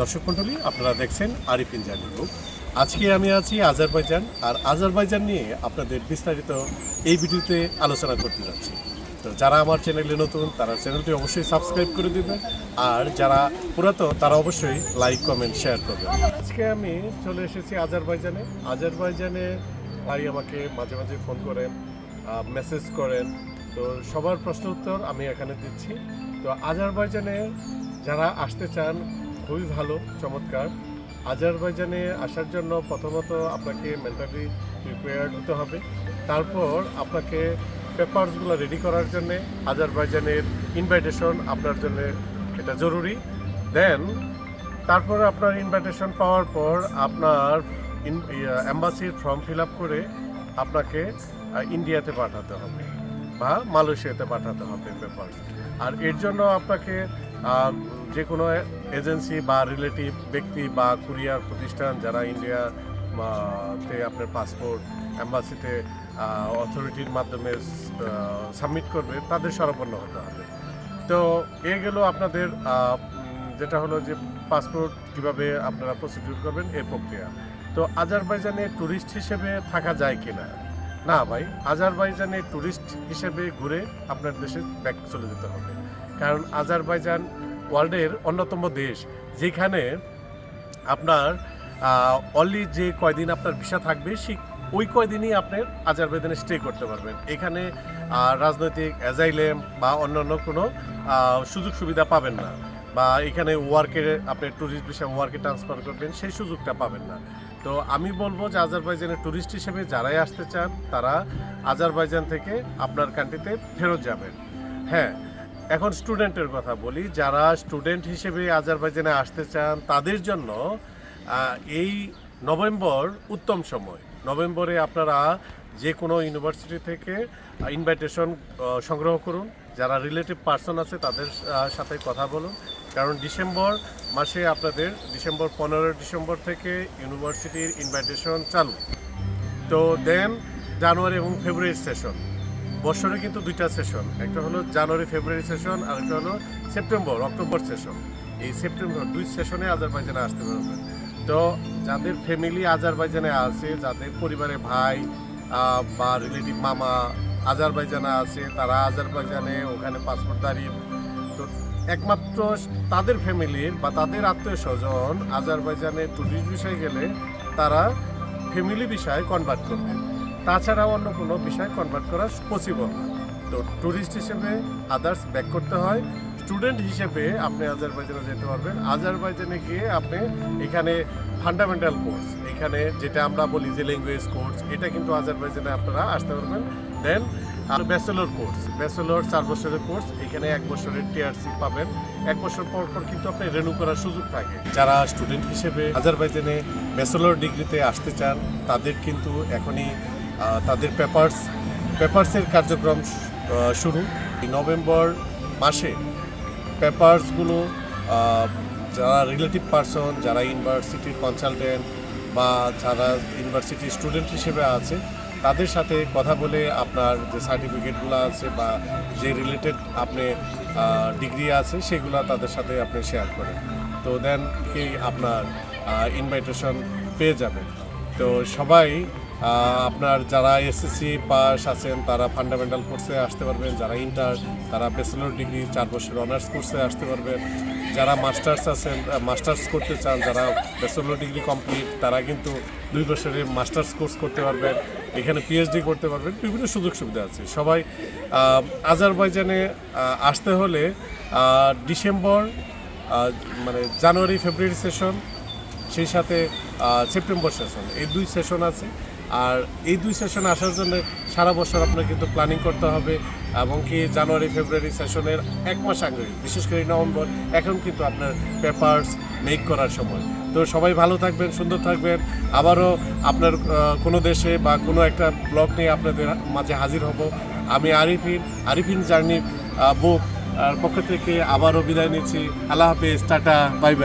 দর্শক মণ্ডলী, আপনারা দেখছেন আরিফিন জানি গ্রুপ। আজকে আমি আছি আজারবাইজান, আর আজারবাইজান নিয়ে আপনাদের বিস্তারিত এই ভিডিওতে আলোচনা করতে যাচ্ছি। তো যারা আমার চ্যানেলে নতুন, তারা চ্যানেলটি অবশ্যই সাবস্ক্রাইব করে দেবেন, আর যারা পুরাতন, তারা অবশ্যই লাইক, কমেন্ট, শেয়ার করবেন। আজকে আমি চলে এসেছি আজারবাইজানে। আজারবাইজানে ভাই আমাকে মাঝে মাঝে ফোন করেন মেসেজ করেন। তো সবার প্রশ্ন উত্তর আমি এখানে দিচ্ছি। তো আজারবাইজানে যারা আসতে চান খুবই ভালো, চমৎকার। আজারবাইজানে আসার জন্য প্রথমত আপনাকে মেন্টালি প্রিপেয়ার্ড হতে হবে। তারপর আপনাকে পেপারসগুলো রেডি করার জন্য আজারবাইজানের ইনভাইটেশন আপনার জন্য এটা জরুরি। দেন তারপর আপনার ইনভাইটেশন পাওয়ার পর আপনার অ্যাম্বাসির ফর্ম ফিল আপ করে আপনাকে ইন্ডিয়াতে পাঠাতে হবে বা মালয়েশিয়াতে পাঠাতে হবে পেপারস আর এর জন্য আপনাকে যে কোনো এজেন্সি বা রিলেটিভ, ব্যক্তি বা কুরিয়ার প্রতিষ্ঠান যারা ইন্ডিয়া তে আপনার পাসপোর্ট অ্যাম্বাসিতে অথরিটির মাধ্যমে সাবমিট করবে, তাদের সরাপন্ন হতে হবে। তো এ গেল আপনাদের যেটা হলো যে পাসপোর্ট কীভাবে আপনারা প্রসিডিউর করবেন এই প্রক্রিয়া। তো আজারবাইজানে ট্যুরিস্ট হিসেবে থাকা যায় কিনা? না ভাই, আজারবাইজানে ট্যুরিস্ট হিসেবে ঘুরে আপনার দেশে ব্যাক চলে যেতে হবে। কারণ আজারবাইজান ওয়ার্ল্ডের অন্যতম দেশ, যেখানে আপনার অনলি যে কয়দিন আপনার ভিসা থাকবে, সেই ওই কয়দিনই আপনি আজারবাইজানে স্টে করতে পারবেন। এখানে রাজনৈতিক অ্যাজাইলেম বা অন্যান্য কোনো সুযোগ সুবিধা পাবেন না বা এখানে ওয়ার্কে আপনি ট্যুরিস্ট ভিসা ওয়ার্কে ট্রান্সফার করবেন, সেই সুযোগটা পাবেন না। তো আমি বলব যে আজারবাইজানের ট্যুরিস্ট হিসেবে যারাই আসতে চান, তারা আজারবাইজান থেকে আপনার কান্ট্রিতে ফেরত যাবেন। হ্যাঁ এখন স্টুডেন্টের কথা বলি, যারা স্টুডেন্ট হিসেবে আজারবাইজানে আসতে চান, তাদের জন্য এই নভেম্বর উত্তম সময়। নভেম্বরে আপনারা যে কোনো ইউনিভার্সিটি থেকে ইনভাইটেশন সংগ্রহ করুন। যারা রিলেটিভ পার্সন আছে, তাদের সাথে কথা বলুন। কারণ ডিসেম্বর মাসে আপনাদের, ডিসেম্বর পনেরোই ডিসেম্বর থেকে ইউনিভার্সিটির ইনভাইটেশন চালু। তো দেন, জানুয়ারি এবং ফেব্রুয়ারির সেশন। বছরে কিন্তু দুইটা সেশন একটা হলো জানুয়ারি ফেব্রুয়ারি সেশন আর একটা হলো সেপ্টেম্বর অক্টোবর সেশন এই সেপ্টেম্বর দুই সেশনে আজারবাইজানে আসতে পারবেন তো যাদের ফ্যামিলি আজারবাইজানে আছে, যাদের পরিবারে ভাই বা রিলেটিভ মামা আজারবাইজানে আছে, তারা আজারবাইজানে ওখানে পাসপোর্ট দাঁড়িয়ে তো একমাত্র তাদের ফ্যামিলির বা তাদের আত্মীয় স্বজন আজারবাইজানে টুরিস্ট বিষয়ে গেলে তারা ফ্যামিলি বিষয়ে কনভার্ট করবে। তাছাড়া অন্য কোনো বিষয় কনভার্ট করা পসিবল না। তো ট্যুরিস্ট হিসেবে আদার্স ব্যাক করতে হয়। স্টুডেন্ট হিসেবে আপনি আজারবাইজানে যেতে পারবেন। আজারবাইজানে গিয়ে আপনি এখানে ফান্ডামেন্টাল কোর্স এখানে যেটা আমরা বলি যে ল্যাঙ্গুয়েজ কোর্স এটা কিন্তু আজারবাইজানে আপনারা আসতে পারবেন। দেন আর ব্যাচেলর কোর্স ব্যাচেলর চার বছরের কোর্স এখানে এক বছরের টিআরসি পাবেন। এক বছর পর পর কিন্তু আপনি রেনু করার সুযোগ থাকে। যারা স্টুডেন্ট হিসেবে আজারবাইজানে ব্যাচেলর ডিগ্রিতে আসতে চান, তাদের কিন্তু এখনই তাদের পেপার্স, পেপার্সের কার্যক্রম শুরু। নভেম্বর মাসে পেপার্সগুলো যারা রিলেটিভ পারসন, যারা ইউনিভার্সিটির কনসালটেন্ট বা যারা ইউনিভার্সিটির স্টুডেন্ট হিসেবে আছে, তাদের সাথে কথা বলে আপনার যে সার্টিফিকেটগুলো আছে বা যে রিলেটেড আপনি ডিগ্রি আছে, সেগুলো তাদের সাথে আপনি শেয়ার করেন। তো দেন কি আপনার ইনভাইটেশন পেয়ে যাবেন। তো সবাই আপনার যারা এসএসসি পাস আছেন, তারা ফান্ডামেন্টাল কোর্সে আসতে পারবেন। যারা ইন্টার তারা ব্যাচেলর ডিগ্রি চার বছর অনার্স কোর্সে আসতে পারবেন। যারা মাস্টার্স আছেন মাস্টার্স করতে চান, যারা ব্যাচেলর ডিগ্রি কমপ্লিট তারা কিন্তু দুই বছরের মাস্টার্স কোর্স করতে পারবেন। এখানে পিএইচডি করতে পারবেন, বিভিন্ন সুযোগ সুবিধা আছে। সবাই আজারবাইজানে আসতে হলে ডিসেম্বর মানে জানুয়ারি, ফেব্রুয়ারি সেশন সেই সাথে সেপ্টেম্বর সেশন এই দুই সেশন আছে। আর এই দুই সেশন আসার জন্য সারা বছর আপনার কিন্তু প্ল্যানিং করতে হবে এবং কি জানুয়ারি, ফেব্রুয়ারি সেশনের এক মাস আগে, বিশেষ করে নভেম্বর, এখন কিন্তু আপনার পেপার্স মেক করার সময়। তো সবাই ভালো থাকবেন, সুন্দর থাকবেন। আবারও আপনার কোনো দেশে বা কোনো একটা ব্লগ নিয়ে আপনাদের মাঝে হাজির হব। আমি আরিফিন আরিফিন জার্নি বুক, আর পক্ষ থেকে আবারও বিদায় নিচ্ছি। আল্লাহ হাফিজ, টাটা, বাই বাই।